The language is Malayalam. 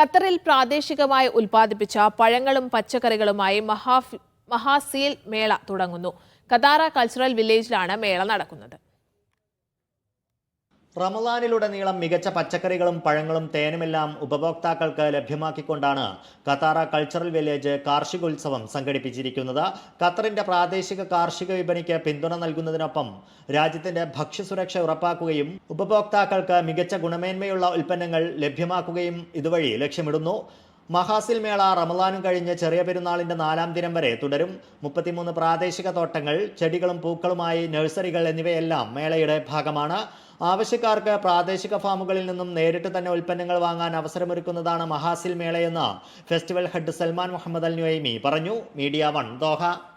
ഖത്തറിൽ പ്രാദേശികമായി ഉൽപ്പാദിപ്പിച്ച പഴങ്ങളും പച്ചക്കറികളുമായി മഹാ മഹാസീൽ മേള തുടങ്ങുന്നു. കതാറ കൾച്ചറൽ വില്ലേജിലാണ് മേള നടക്കുന്നത്. റമദാനിലുടനീളം മികച്ച പച്ചക്കറികളും പഴങ്ങളും തേനുമെല്ലാം ഉപഭോക്താക്കൾക്ക് ലഭ്യമാക്കിക്കൊണ്ടാണ് ഖത്താറ കൾച്ചറൽ വില്ലേജ് കാർഷികോത്സവം സംഘടിപ്പിച്ചിരിക്കുന്നത്. ഖത്തറിന്റെ പ്രാദേശിക കാർഷിക വിപണിക്ക് പിന്തുണ നൽകുന്നതിനൊപ്പം രാജ്യത്തിന്റെ ഭക്ഷ്യസുരക്ഷ ഉറപ്പാക്കുകയും ഉപഭോക്താക്കൾക്ക് മികച്ച ഗുണമേന്മയുള്ള ഉൽപ്പന്നങ്ങൾ ലഭ്യമാക്കുകയും ഇതുവഴി ലക്ഷ്യമിടുന്നു. മഹാസിൽ മേള റമദാനും കഴിഞ്ഞ് ചെറിയ പെരുന്നാളിന്റെ നാലാം ദിനം വരെ തുടരും. മുപ്പത്തിമൂന്ന് പ്രാദേശിക തോട്ടങ്ങൾ ചെടികളും പൂക്കളുമായി നഴ്സറികൾ എന്നിവയെല്ലാം മേളയുടെ ഭാഗമാണ്. ആവശ്യക്കാർക്ക് പ്രാദേശിക ഫാമുകളിൽ നിന്നും നേരിട്ട് തന്നെ ഉൽപ്പന്നങ്ങൾ വാങ്ങാൻ അവസരമൊരുക്കുന്നതാണ് മഹാസിൽ മേളയെന്ന് festival head Salman Muhammad Al Nuaimi പറഞ്ഞു. Media one Doha.